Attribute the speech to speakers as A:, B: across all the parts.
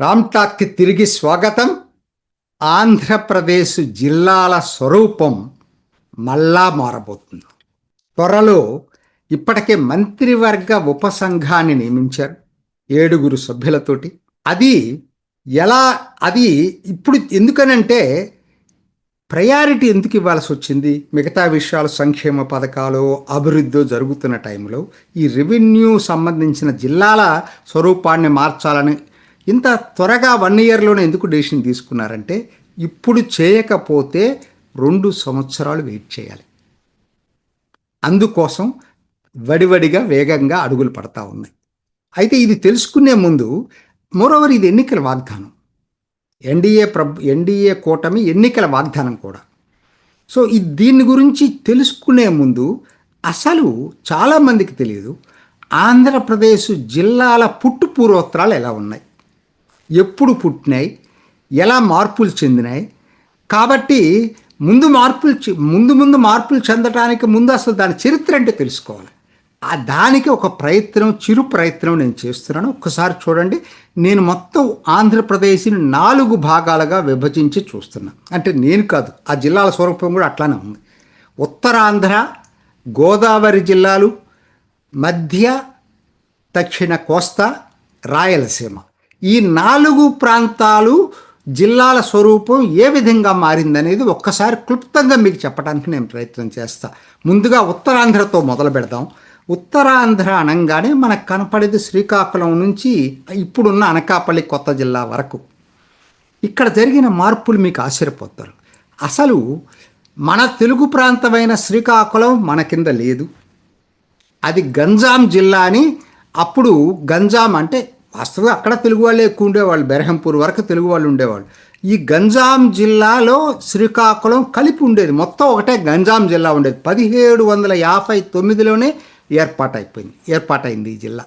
A: రామ్టాక్కి తిరిగి స్వాగతం. ఆంధ్రప్రదేశ్ జిల్లాల స్వరూపం మళ్ళా మారబోతుంది. త్వరలో ఇప్పటికే మంత్రివర్గ ఉపసంఘాన్ని నియమించారు ఏడుగురు సభ్యులతోటి. అది ఎలా అది ఇప్పుడు ఎందుకనంటే ప్రయారిటీ ఎందుకు ఇవ్వాల్సి వచ్చింది? మిగతా విషయాలు సంక్షేమ పథకాలు అభివృద్ధి జరుగుతున్న టైంలో ఈ రెవెన్యూ సంబంధించిన జిల్లాల స్వరూపాన్ని మార్చాలని ఇంత త్వరగా వన్ ఇయర్లోనే ఎందుకు డెసిషన్ తీసుకున్నారంటే ఇప్పుడు చేయకపోతే రెండు సంవత్సరాలు వెయిట్ చేయాలి. అందుకోసం వడివడిగా వేగంగా అడుగులు పడతా ఉన్నాయి. అయితే ఇది తెలుసుకునే ముందు మోరోవర్ ఇది ఎన్నికల వాగ్దానం. ఎన్డీఏ ప్రభు ఎన్డీఏ కూటమి ఎన్నికల వాగ్దానం కూడా. సో ఈ దీని గురించి తెలుసుకునే ముందు అసలు చాలామందికి తెలియదు. ఆంధ్రప్రదేశ్ జిల్లాల పుట్టు పూర్వోత్తరాలు ఎలా ఉన్నాయి? ఎప్పుడు పుట్టినాయి ఎలా మార్పులు చెందినాయి. కాబట్టి ముందు మార్పులు ముందు ముందు మార్పులు చెందడానికి ముందు అసలు దాని చరిత్ర అంటే తెలుసుకోవాలి. ఆ దానికి ఒక ప్రయత్నం చిరు ప్రయత్నం నేను చేస్తున్నాను. ఒక్కసారి చూడండి. నేను మొత్తం ఆంధ్రప్రదేశ్ని నాలుగు భాగాలుగా విభజించి చూస్తున్నాను అంటే నేను కాదు ఆ జిల్లాల స్వరూపం కూడా అట్లానే ఉంది. ఉత్తరాంధ్ర గోదావరి జిల్లాలు మధ్య దక్షిణ కోస్తా రాయలసీమ. ఈ నాలుగు ప్రాంతాలు జిల్లాల స్వరూపం ఏ విధంగా మారిందనేది ఒక్కసారి క్లుప్తంగా మీకు చెప్పడానికి నేను ప్రయత్నం చేస్తా. ముందుగా ఉత్తరాంధ్రతో మొదలు పెడదాం. ఉత్తరాంధ్ర అనగానే మనకు కనపడేది శ్రీకాకుళం నుంచి ఇప్పుడున్న అనకాపల్లి కొత్త జిల్లా వరకు. ఇక్కడ జరిగిన మార్పులు మీకు ఆశ్చర్యపోతారు. అసలు మన తెలుగు ప్రాంతమైన శ్రీకాకుళం మన కింద లేదు. అది గంజాం జిల్లా అని అప్పుడు గంజాం అంటే వాస్తవంగా అక్కడ తెలుగు వాళ్ళే ఎక్కువ ఉండేవాళ్ళు బెరహంపూర్ వరకు తెలుగు వాళ్ళు ఉండేవాళ్ళు. ఈ గంజాం జిల్లాలో శ్రీకాకుళం కలిపి ఉండేది. మొత్తం ఒకటే గంజాం జిల్లా ఉండేది. పదిహేడు వందల యాభై తొమ్మిదిలోనే ఏర్పాటైపోయింది. ఏర్పాటైంది ఈ జిల్లా.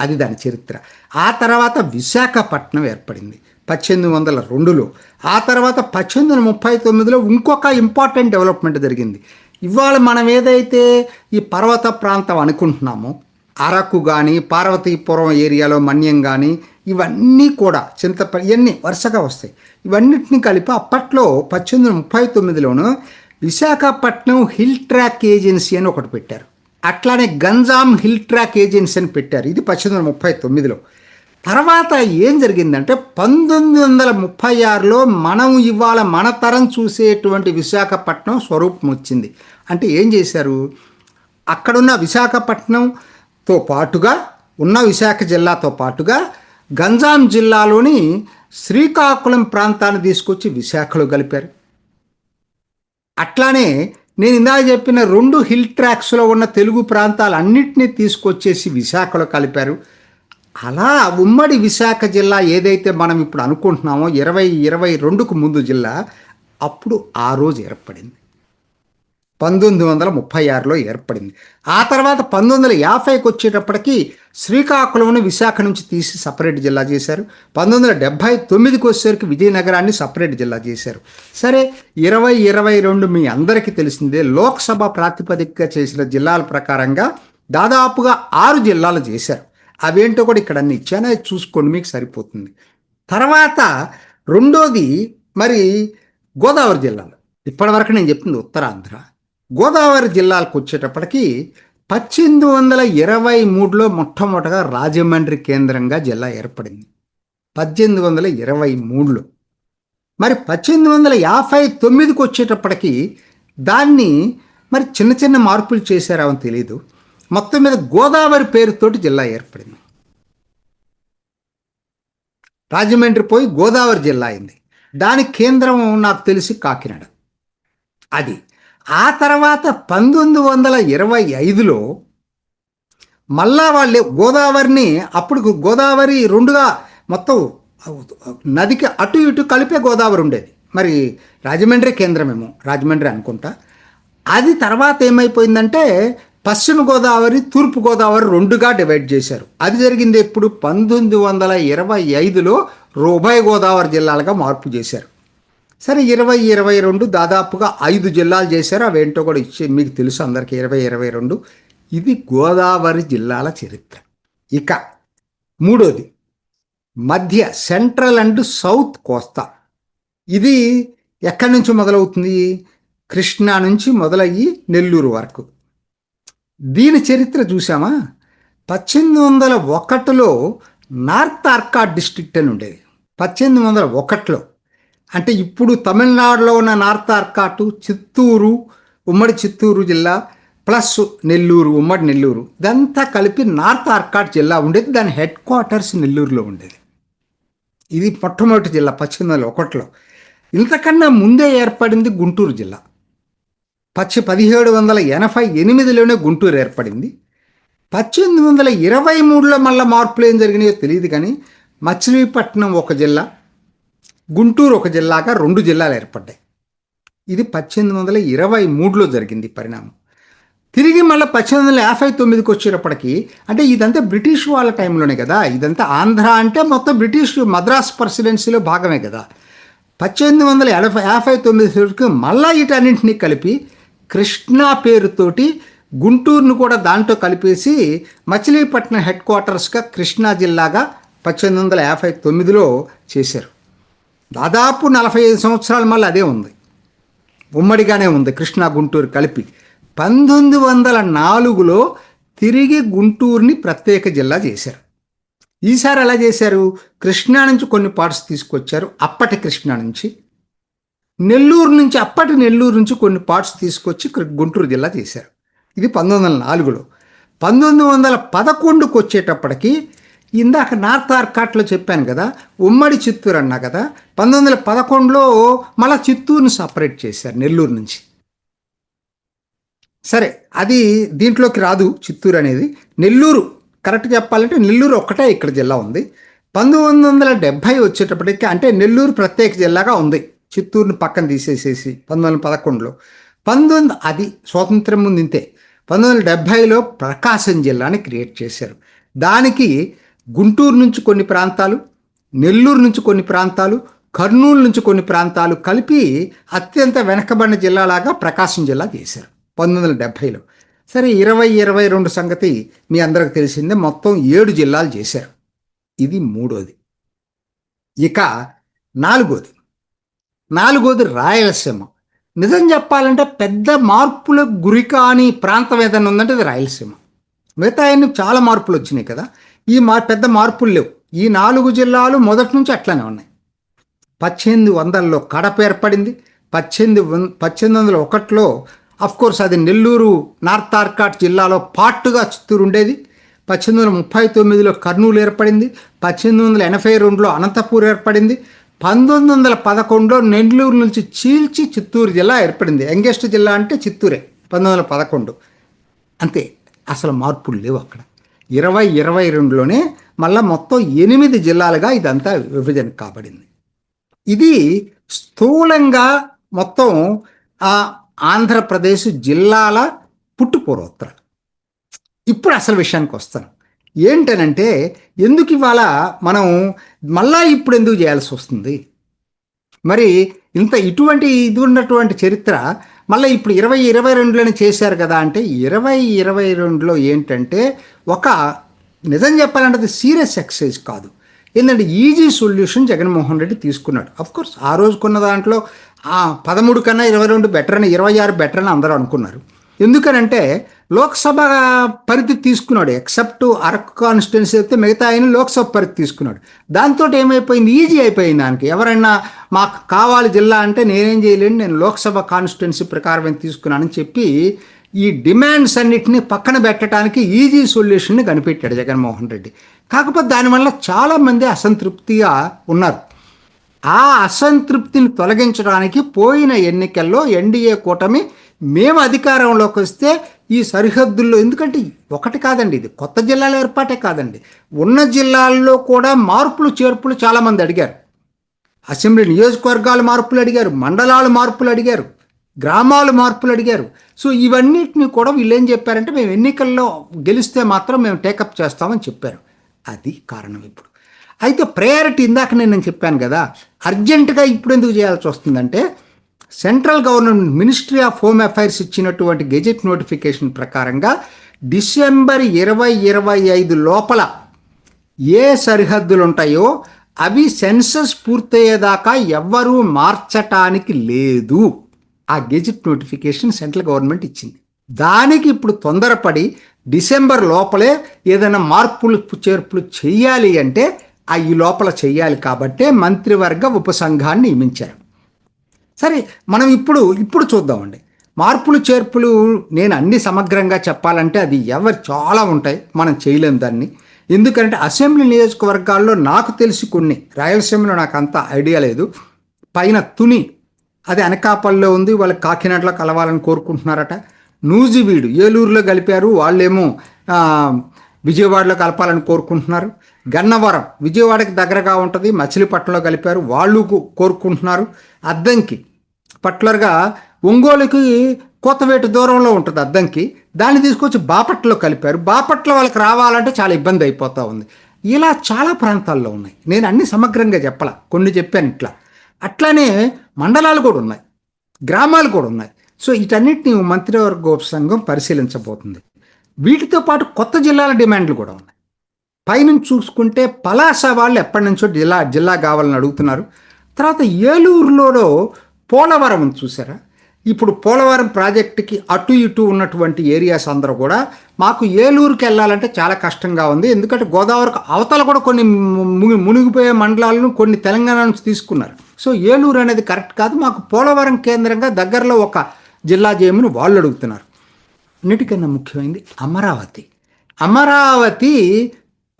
A: అది దాని చరిత్ర. ఆ తర్వాత విశాఖపట్నం ఏర్పడింది. పద్దెనిమిది వందల రెండులో. ఆ తర్వాత పద్దెనిమిది వందల ముప్పై తొమ్మిదిలో ఇంకొక ఇంపార్టెంట్ డెవలప్మెంట్ జరిగింది. ఇవాళ మనం ఏదైతే ఈ పర్వత ప్రాంతం అనుకుంటున్నామో అరకు కానీ పార్వతీపురం ఏరియాలో మన్యం కానీ ఇవన్నీ కూడా చింతపల్లి ఇవన్నీ వరుసగా వస్తాయి. ఇవన్నిటిని కలిపి అప్పట్లో పద్దెనిమిది వందల ముప్పై తొమ్మిదిలోను విశాఖపట్నం హిల్ ట్రాక్ ఏజెన్సీ అని ఒకటి పెట్టారు. అట్లానే గంజాం హిల్ ట్రాక్ ఏజెన్సీ అని పెట్టారు. ఇది పద్దెనిమిది వందల ముప్పై తొమ్మిదిలో. తర్వాత ఏం జరిగిందంటే పంతొమ్మిది వందల ముప్పై ఆరులో మనం ఇవాళ మన తరం చూసేటువంటి విశాఖపట్నం స్వరూపం వచ్చింది. అంటే ఏం చేశారు? అక్కడున్న విశాఖపట్నం తో పాటుగా ఉన్న విశాఖ జిల్లాతో పాటుగా గంజాం జిల్లాలోని శ్రీకాకుళం ప్రాంతాన్ని తీసుకొచ్చి విశాఖలో కలిపారు అట్లానే నేను ఇందాక చెప్పిన రెండు హిల్ ట్రాక్స్లో ఉన్న తెలుగు ప్రాంతాలన్నింటినీ తీసుకొచ్చేసి విశాఖలో కలిపారు. అలా ఉమ్మడి విశాఖ జిల్లా ఏదైతే మనం ఇప్పుడు అనుకుంటున్నామో ఇరవై ఇరవై రెండుకు ముందు జిల్లా అప్పుడు ఆ రోజు ఏర్పడింది. పంతొమ్మిది వందల ముప్పై ఆరులో ఏర్పడింది. ఆ తర్వాత పంతొమ్మిది వందల యాభైకి వచ్చేటప్పటికి శ్రీకాకుళంను విశాఖ నుంచి తీసి సపరేట్ జిల్లా చేశారు. పంతొమ్మిది వందల డెబ్భై తొమ్మిదికి వచ్చేసరికి విజయనగరాన్ని సపరేట్ జిల్లా చేశారు. సరే ఇరవై ఇరవై రెండు మీ అందరికీ తెలిసిందే లోక్సభ ప్రాతిపదికగా చేసిన జిల్లాల ప్రకారంగా దాదాపుగా ఆరు జిల్లాలు చేశారు. అవేంటో కూడా ఇక్కడ అన్ని ఇచ్చాను అది చూసుకోండి మీకు సరిపోతుంది. తర్వాత రెండోది మరి గోదావరి జిల్లాలు. ఇప్పటివరకు నేను చెప్పింది ఉత్తరాంధ్ర. గోదావరి జిల్లాలకు వచ్చేటప్పటికి పద్దెనిమిది వందల ఇరవై మూడులో మొట్టమొదటగా రాజమండ్రి కేంద్రంగా జిల్లా ఏర్పడింది. పద్దెనిమిది వందల ఇరవై మూడులో. మరి పద్దెనిమిది వందల యాభై తొమ్మిదికి వచ్చేటప్పటికి దాన్ని మరి చిన్న చిన్న మార్పులు చేశారో తెలియదు మొత్తం మీద గోదావరి పేరుతోటి జిల్లా ఏర్పడింది. రాజమండ్రి పోయి గోదావరి జిల్లా అయింది. దాని కేంద్రం నాకు తెలిసి కాకినాడ. అది. ఆ తర్వాత పంతొమ్మిది వందల ఇరవై ఐదులో మళ్ళా వాళ్ళే గోదావరిని అప్పుడు గోదావరి రెండుగా మొత్తం నదికి అటు ఇటు కలిపే గోదావరి ఉండేది. మరి రాజమండ్రి కేంద్రమేమో రాజమండ్రి అనుకుంటా. అది తర్వాత ఏమైపోయిందంటే పశ్చిమ గోదావరి తూర్పు గోదావరి రెండుగా డివైడ్ చేశారు. అది జరిగింది ఎప్పుడు? పంతొమ్మిది వందల ఇరవై ఐదులో ఉభయ గోదావరి జిల్లాలుగా మార్పు చేశారు. సరే ఇరవై ఇరవై రెండు దాదాపుగా ఐదు జిల్లాలు చేశారు. అవేంటో కూడా ఇచ్చి మీకు తెలుసు అందరికీ. ఇరవై ఇరవై రెండు. ఇది గోదావరి జిల్లాల చరిత్ర. ఇక మూడోది మధ్య సెంట్రల్ అండ్ సౌత్ కోస్తా. ఇది ఎక్కడి నుంచి మొదలవుతుంది? కృష్ణా నుంచి మొదలయ్యి నెల్లూరు వరకు. దీని చరిత్ర చూసామా పద్దెనిమిది వందల ఒకటిలో నార్త్ ఆర్కాడ్ డిస్ట్రిక్ట్ అని ఉండేది. పద్దెనిమిది వందల ఒకటిలో అంటే ఇప్పుడు తమిళనాడులో ఉన్న నార్త్ ఆర్కాటు చిత్తూరు ఉమ్మడి చిత్తూరు జిల్లా ప్లస్ నెల్లూరు ఉమ్మడి నెల్లూరు. ఇదంతా కలిపి నార్త్ ఆర్కాట్ జిల్లా ఉండేది దాని హెడ్ క్వార్టర్స్ నెల్లూరులో ఉండేది. ఇది మొట్టమొదటి జిల్లా పద్దెనిమిది వందల ఒకటిలో. ఇంతకన్నా ముందే ఏర్పడింది గుంటూరు జిల్లా. పచ్చి పదిహేడు వందల ఎనభై ఎనిమిదిలోనే గుంటూరు ఏర్పడింది. పద్దెనిమిది వందల ఇరవై మూడులో మళ్ళీ మార్పులు ఏం జరిగినాయో తెలియదు కానీ మచిలీపట్నం ఒక జిల్లా గుంటూరు ఒక జిల్లాగా రెండు జిల్లాలు ఏర్పడ్డాయి. ఇది పద్దెనిమిది వందల ఇరవై మూడులో జరిగింది పరిణామం. తిరిగి మళ్ళీ పద్దెనిమిది వందల యాభై తొమ్మిదికి వచ్చేటప్పటికి అంటే ఇదంతా బ్రిటిష్ వాళ్ళ టైంలోనే కదా ఇదంతా ఆంధ్ర అంటే మొత్తం బ్రిటిష్ మద్రాస్ ప్రెసిడెన్సీలో భాగమే కదా. పద్దెనిమిది వందల ఎనభై యాభై తొమ్మిది వరకు మళ్ళా వీటన్నింటినీ కలిపి కృష్ణా పేరుతోటి గుంటూరును కూడా దాంట్లో కలిపేసి మచిలీపట్నం హెడ్ క్వార్టర్స్గా కృష్ణా జిల్లాగా పద్దెనిమిది వందల యాభై తొమ్మిదిలో చేశారు. దాదాపు నలభై ఐదు సంవత్సరాల మళ్ళీ అదే ఉంది. ఉమ్మడిగానే ఉంది కృష్ణా గుంటూరు కలిపి. పంతొమ్మిది వందల నాలుగులో తిరిగి గుంటూరుని ప్రత్యేక జిల్లా చేశారు. ఈసారి ఎలా చేశారు? కృష్ణా నుంచి కొన్ని పార్ట్స్ తీసుకొచ్చారు అప్పటి కృష్ణా నుంచి. నెల్లూరు నుంచి అప్పటి నెల్లూరు నుంచి కొన్ని పార్ట్స్ తీసుకొచ్చి గుంటూరు జిల్లా చేశారు. ఇది పంతొమ్మిది వందల నాలుగులో. పంతొమ్మిది వందల పదకొండుకు వచ్చేటప్పటికి ఇందాక నార్త్ ఆర్కాట్లో చెప్పాను కదా ఉమ్మడి చిత్తూరు అన్నా కదా పంతొమ్మిది వందల పదకొండులో మళ్ళా చిత్తూరుని సపరేట్ చేశారు నెల్లూరు నుంచి. సరే అది దీంట్లోకి రాదు చిత్తూరు అనేది. నెల్లూరు కరెక్ట్ చెప్పాలంటే నెల్లూరు ఒక్కటే ఇక్కడ జిల్లా ఉంది. పంతొమ్మిది వందల డెబ్భై వచ్చేటప్పటికి అంటే నెల్లూరు ప్రత్యేక జిల్లాగా ఉంది. చిత్తూరుని పక్కన తీసేసేసి పంతొమ్మిది వందల పదకొండులో. పంతొమ్మిది అది స్వాతంత్రం ముందు ఇంతే. పంతొమ్మిది వందల డెబ్భైలో ప్రకాశం జిల్లాని క్రియేట్ చేశారు. దానికి గుంటూరు నుంచి కొన్ని ప్రాంతాలు నెల్లూరు నుంచి కొన్ని ప్రాంతాలు కర్నూలు నుంచి కొన్ని ప్రాంతాలు కలిపి అత్యంత వెనకబడిన జిల్లాలాగా ప్రకాశం జిల్లా చేశారు పంతొమ్మిది వందల డెబ్భైలో. సరే ఇరవై ఇరవై రెండు సంగతి మీ అందరికి తెలిసిందే. మొత్తం ఏడు జిల్లాలు చేశారు. ఇది మూడోది. ఇక నాలుగోది. నాలుగోది రాయలసీమ. నిజం చెప్పాలంటే పెద్ద మార్పుల గురి కాని ప్రాంతం ఏదైనా ఉందంటే అది రాయలసీమ. మిగతా చాలా మార్పులు వచ్చినాయి కదా. ఈ మా పెద్ద మార్పులు లేవు. ఈ నాలుగు జిల్లాలు మొదటి నుంచి అట్లనే ఉన్నాయి. పద్దెనిమిది వందలలో కడప ఏర్పడింది. పద్దెనిమిది వం పద్దెనిమిది వందల ఒకటిలో కోర్స్ అది నెల్లూరు నార్త్ ఆర్కాట్ జిల్లాలో పార్టుగా చిత్తూరు ఉండేది. పద్దెనిమిది వందల ముప్పై తొమ్మిదిలో కర్నూలు ఏర్పడింది. పద్దెనిమిది వందల ఎనభై రెండులో అనంతపూర్ ఏర్పడింది. పంతొమ్మిది వందల పదకొండులో నెల్లూరు నుంచి చీల్చి చిత్తూరు జిల్లా ఏర్పడింది. యంగెస్ట్ జిల్లా అంటే చిత్తూరే పంతొమ్మిది వందల పదకొండు. అంతే. అసలు మార్పులు లేవు అక్కడ. ఇరవై ఇరవై రెండులోనే మళ్ళా మొత్తం ఎనిమిది జిల్లాలుగా ఇదంతా విభజన కాబడింది. ఇది స్థూలంగా మొత్తం ఆ ఆంధ్రప్రదేశ్ జిల్లాల పుట్టుపూర్వోత్తర ఇప్పుడు అసలు విషయానికి వస్తాను. ఏంటనంటే ఎందుకు ఇవాళ మనం మళ్ళా ఇప్పుడు ఎందుకు చేయాల్సి వస్తుంది? మరి ఇంత ఇటువంటి ఇది ఉన్నటువంటి చరిత్ర మళ్ళీ ఇప్పుడు ఇరవై ఇరవై రెండులోనే చేశారు కదా అంటే ఇరవై ఇరవై రెండులో ఏంటంటే ఒక నిజం చెప్పాలంటే అది సీరియస్ ఎక్సర్సైజ్ కాదు. ఏంటంటే ఈజీ సొల్యూషన్ జగన్మోహన్ రెడ్డి తీసుకున్నాడు. అఫ్ కోర్స్ ఆ రోజు కొన్న దాంట్లో పదమూడు కన్నా ఇరవై రెండు బెటర్ అని ఇరవై ఆరు బెటర్ అని అందరూ అనుకున్నారు. ఎందుకనంటే లోక్సభ పరిధి తీసుకున్నాడు ఎక్సెప్ట్ అరకు కాన్స్టిట్యున్సీ అయితే మిగతా ఆయన లోక్సభ పరిధి తీసుకున్నాడు. దాంతో ఏమైపోయింది? ఈజీ అయిపోయింది దానికి. ఎవరైనా మాకు కావాలి జిల్లా అంటే నేనేం చేయలేను నేను లోక్సభ కాన్స్టిట్యున్సీ ప్రకారం తీసుకున్నానని చెప్పి ఈ డిమాండ్స్ అన్నిటిని పక్కన పెట్టడానికి ఈజీ సొల్యూషన్ని కనిపెట్టాడు జగన్మోహన్ రెడ్డి. కాకపోతే దానివల్ల చాలామంది అసంతృప్తిగా ఉన్నారు. ఆ అసంతృప్తిని తొలగించడానికి పోయిన ఎన్నికల్లో ఎన్డీఏ కూటమి మేము అధికారంలోకి వస్తే ఈ సరిహద్దుల్లో ఎందుకంటే ఒకటి కాదండి ఇది కొత్త జిల్లాల ఏర్పాటే కాదండి. ఉన్న జిల్లాల్లో కూడా మార్పులు చేర్పులు చాలామంది అడిగారు. అసెంబ్లీ నియోజకవర్గాల మార్పులు అడిగారు మండలాల మార్పులు అడిగారు గ్రామాలు మార్పులు అడిగారు. సో ఇవన్నిటిని కూడా వీళ్ళు ఏం చెప్పారంటే మేము ఎన్నికల్లో గెలిస్తే మాత్రం మేము టేకప్ చేస్తామని చెప్పారు. అది కారణం ఇప్పుడు. అయితే ప్రయారిటీ ఇందాక నేను చెప్పాను కదా అర్జెంటుగా ఇప్పుడు ఎందుకు చేయాల్సి వస్తుందంటే central government ministry of home affairs ఇచ్చినటువంటి గెజెట్ నోటిఫికేషన్ ప్రకారంగా డిసెంబర్ ఇరవై ఇరవై ఐదు లోపల ఏ సరిహద్దులు ఉంటాయో అవి సెన్సస్ పూర్తయ్యేదాకా ఎవ్వరూ మార్చటానికి లేదు. ఆ గెజిట్ నోటిఫికేషన్ సెంట్రల్ గవర్నమెంట్ ఇచ్చింది. దానికి ఇప్పుడు తొందరపడి డిసెంబర్ లోపలే ఏదైనా మార్పులు చేర్పులు చేయాలి అంటే ఆ ఈ లోపల చేయాలి కాబట్టే మంత్రివర్గ ఉపసంఘాన్ని నియమించారు. సరే మనం ఇప్పుడు ఇప్పుడు చూద్దామండి. మార్పులు చేర్పులు నేను అన్ని సమగ్రంగా చెప్పాలంటే అది ఎవరు చాలా ఉంటాయి. మనం చేయలేం దాన్ని. ఎందుకంటే అసెంబ్లీ నియోజకవర్గాల్లో నాకు తెలిసి కొన్ని రాయలసీమలో నాకు అంత ఐడియా లేదు. పైన తుని అది అనకాపల్లిలో ఉంది వాళ్ళు కాకినాడలో కలవాలని కోరుకుంటున్నారట. నూజివీడు ఏలూరులో కలిపారు వాళ్ళేమో విజయవాడలో కలపాలని కోరుకుంటున్నారు. గన్నవరం విజయవాడకి దగ్గరగా ఉంటుంది మచిలీపట్నంలో కలిపారు వాళ్ళు కోరుకుంటున్నారు. అద్దంకి పర్టికులర్గా ఒంగోలుకి కోతవేటు దూరంలో ఉంటుంది అద్దంకి. దాన్ని తీసుకొచ్చి బాపట్లలో కలిపారు. బాపట్ల వాళ్ళకి రావాలంటే చాలా ఇబ్బంది అయిపోతూ ఉంది. ఇలా చాలా ప్రాంతాల్లో ఉన్నాయి. నేను అన్ని సమగ్రంగా చెప్పాల. కొన్ని చెప్పాను ఇట్లా. అట్లానే మండలాలు కూడా ఉన్నాయి. గ్రామాలు కూడా ఉన్నాయి. సో వీటన్నిటిని మంత్రివర్గ ఉపసంఘం పరిశీలించబోతుంది. వీటితో పాటు కొత్త జిల్లాల డిమాండ్లు కూడా ఉన్నాయి. పైనుంచి చూసుకుంటే పలాస వాళ్ళు ఎప్పటి నుంచో జిల్లా జిల్లా కావాలని అడుగుతున్నారు. తర్వాత ఏలూరులో పోలవరం చూసారా? ఇప్పుడు పోలవరం ప్రాజెక్టుకి అటు ఇటు ఉన్నటువంటి ఏరియాస్ అందరూ కూడా మాకు ఏలూరుకి వెళ్ళాలంటే చాలా కష్టంగా ఉంది. ఎందుకంటే గోదావరికి అవతల కూడా కొన్ని మునిగిపోయే మండలాలను కొన్ని తెలంగాణ నుంచి తీసుకున్నారు. సో ఏలూరు అనేది కరెక్ట్ కాదు. మాకు పోలవరం కేంద్రంగా దగ్గరలో ఒక జిల్లా చేయమని వాళ్ళు అడుగుతున్నారు. అన్నిటికన్నా ముఖ్యమైనది అమరావతి. అమరావతి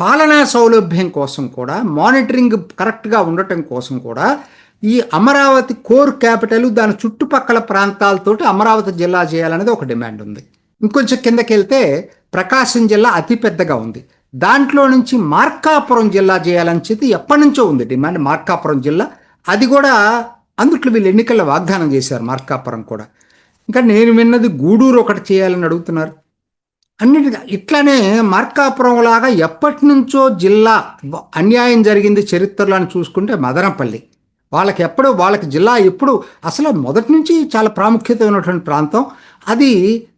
A: పాలనా సౌలభ్యం కోసం కూడా మానిటరింగ్ కరెక్ట్గా ఉండటం కోసం కూడా ఈ అమరావతి కోర్ క్యాపిటల్ దాని చుట్టుపక్కల ప్రాంతాలతోటి అమరావతి జిల్లా చేయాలనేది ఒక డిమాండ్ ఉంది. ఇంకొంచెం కిందకి వెళ్తే ప్రకాశం జిల్లా అతిపెద్దగా ఉంది. దాంట్లో నుంచి మార్కాపురం జిల్లా చేయాలని చెప్పి ఎప్పటి నుంచో ఉంది డిమాండ్ మార్కాపురం జిల్లా. అది కూడా అందుట్లో వీళ్ళు ఎన్నికల్లో వాగ్దానం చేశారు మార్కాపురం కూడా. ఇంకా నేను విన్నది గూడూరు ఒకటి చేయాలని అడుగుతున్నారు. అన్నిటి ఇట్లానే మార్కాపురం లాగా ఎప్పటి నుంచో జిల్లా అన్యాయం జరిగింది చరిత్రలో అని చూసుకుంటే మదనపల్లి. వాళ్ళకి ఎప్పుడు వాళ్ళకి జిల్లా ఎప్పుడు అసలు మొదటి నుంచి చాలా ప్రాముఖ్యత ఉన్నటువంటి ప్రాంతం. అది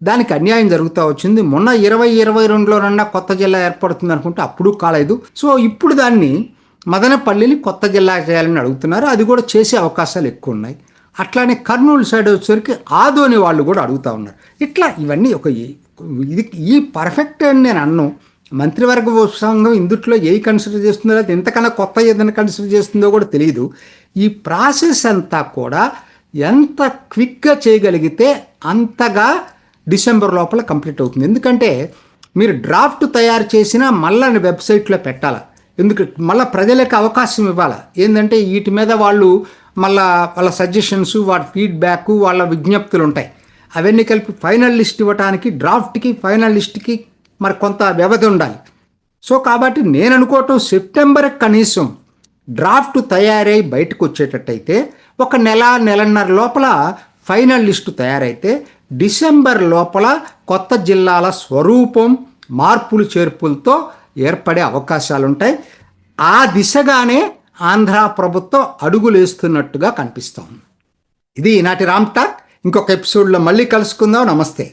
A: దానికి అన్యాయం జరుగుతూ వచ్చింది. మొన్న ఇరవై ఇరవై రెండులోనన్నా కొత్త జిల్లా ఏర్పడుతుంది అనుకుంటే అప్పుడు కాలేదు. సో ఇప్పుడు దాన్ని మదనపల్లిని కొత్త జిల్లా చేయాలని అడుగుతున్నారు. అది కూడా చేసే అవకాశాలు ఎక్కువ ఉన్నాయి. అట్లానే కర్నూలు సైడ్ వచ్చేసరికి ఆదోని వాళ్ళు కూడా అడుగుతా ఉన్నారు. ఇట్లా ఇవన్నీ ఒక ఇది ఈ పర్ఫెక్ట్ అని నేను అన్ను. మంత్రివర్గ ఉపసంఘం ఇందుట్లో ఏ కన్సిడర్ చేస్తుందో అది ఎంతకన్నా కొత్త ఏదైనా కన్సిడర్ చేస్తుందో కూడా తెలియదు ఈ ప్రాసెస్ అంతా కూడా ఎంత క్విక్గా చేయగలిగితే అంతగా డిసెంబర్ లోపల కంప్లీట్ అవుతుంది. ఎందుకంటే మీరు డ్రాఫ్ట్ తయారు చేసినా మళ్ళీ వెబ్సైట్లో పెట్టాలి? ఎందుకు? మళ్ళీ ప్రజలకు అవకాశం ఇవ్వాలి? ఏంటంటే వీటి మీద వాళ్ళు మళ్ళా వాళ్ళ సజెషన్స్ వాళ్ళ ఫీడ్బ్యాక్ వాళ్ళ విజ్ఞప్తులు ఉంటాయి. అవన్నీ కలిపి ఫైనల్ లిస్ట్ ఇవ్వడానికి డ్రాఫ్ట్కి ఫైనల్ లిస్ట్కి మరి కొంత వ్యవధి ఉండాలి. సో కాబట్టి నేను అనుకోవటం సెప్టెంబర్ కనీసం డ్రాఫ్ట్ తయారై బయటకు వచ్చేటట్టయితే ఒక నెల నెలన్నర లోపల ఫైనల్ లిస్టు తయారైతే డిసెంబర్ లోపల కొత్త జిల్లాల స్వరూపం మార్పులు చేర్పులతో ఏర్పడే అవకాశాలు ఉంటాయి ఆ దిశగానే ఆంధ్ర ప్రభుత్వం అడుగులేస్తున్నట్టుగా కనిపిస్తోంది. ఇది ఈనాటి రామ్ టాక్. ఇంకొక ఎపిసోడ్లో మళ్ళీ కలుసుకుందాం. నమస్తే.